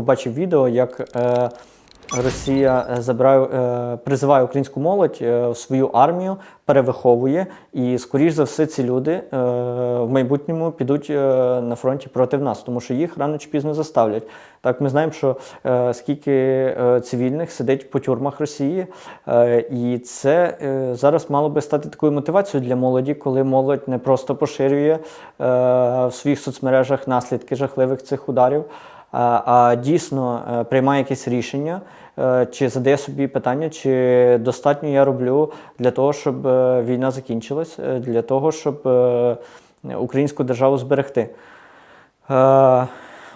Побачив відео, як е, Росія е, забирає, е, призиває українську молодь е, свою армію, перевиховує, і, скоріш за все, ці люди е, в майбутньому підуть е, на фронті проти нас, тому що їх рано чи пізно заставлять. Так, ми знаємо, що е, скільки е, цивільних сидить по тюрмах Росії, е, і це е, зараз мало би стати такою мотивацією для молоді, коли молодь не просто поширює е, в своїх соцмережах наслідки жахливих цих ударів а, дійсно е, приймає якесь рішення, е, чи задає собі питання, чи достатньо я роблю для того, щоб е, війна закінчилась, для того, щоб українську державу зберегти.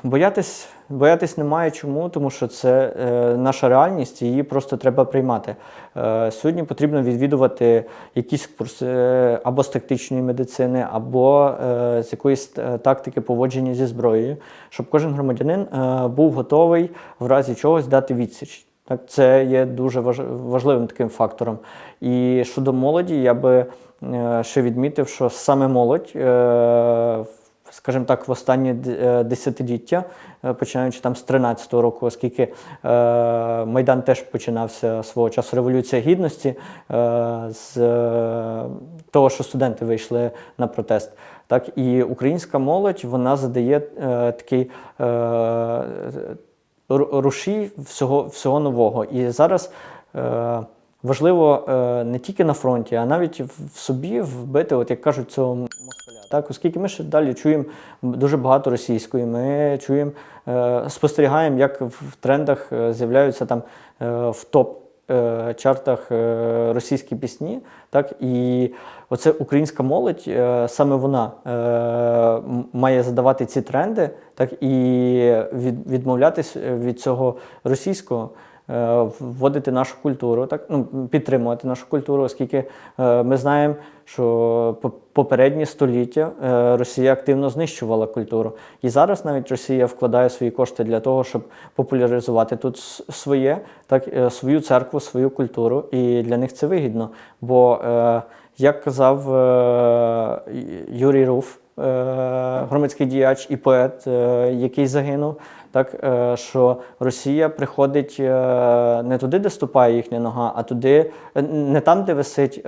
Боятись, боятись немає чому, тому що це е, наша реальність, її просто треба приймати. Е, сьогодні потрібно відвідувати якісь курси е, або з тактичної медицини, або е, з якоїсь е, тактики поводження зі зброєю, щоб кожен громадянин е, був готовий в разі чогось дати відсіч. Так, це є дуже важ- важливим таким фактором. І щодо молоді, я би е, ще відмітив, що саме молодь, е, скажімо так, в останні е, десятиліття, е, починаючи там з 13-го року, оскільки е, Майдан теж починався свого часу Революція Гідності, з того, що студенти вийшли на протест. Так, і українська молодь вона задає такий рушій всього, всього нового. І зараз важливо не тільки на фронті, а навіть в собі вбити, от як кажуть, цього. Так, оскільки ми ще далі чуємо дуже багато російської, ми чуємо, е, спостерігаємо, як в трендах е, з'являються там е, в топ. Чартах російські пісні, так і оце українська молодь, саме вона має задавати ці тренди, так і відмовлятись від цього російського, вводити нашу культуру, так ну підтримувати нашу культуру, оскільки е, ми знаємо, що по- попередні століття е, Росія активно знищувала культуру. І зараз навіть Росія вкладає свої кошти для того, щоб популяризувати тут своє, так е, свою церкву, свою культуру. І для них це вигідно. Бо, е, як казав е, Юрій Руф, е, громадський діяч і поет, е, який загинув, так е, що Росія приходить е, не туди, де ступає їхня нога, а туди, е, не там, де висить.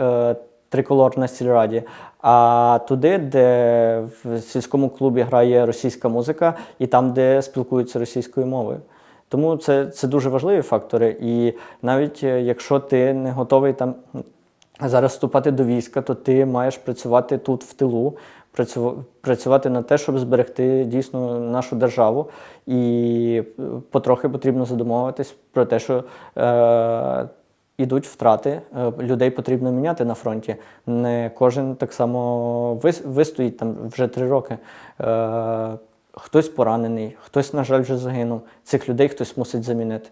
Триколор на сільраді, а туди, де в сільському клубі грає російська музика, і там, де спілкуються російською мовою. Тому це, це дуже важливі фактори. І навіть якщо ти не готовий там зараз вступати до війська, то ти маєш працювати тут в тилу, працю- працювати на те, щоб зберегти дійсно нашу державу. І е, потрохи потрібно задумовуватись про те, що е, ідуть втрати, е, людей потрібно міняти на фронті. Не кожен так само вис- вистоїть там вже три роки. Е, Хтось поранений, хтось, на жаль, вже загинув. Цих людей хтось мусить замінити.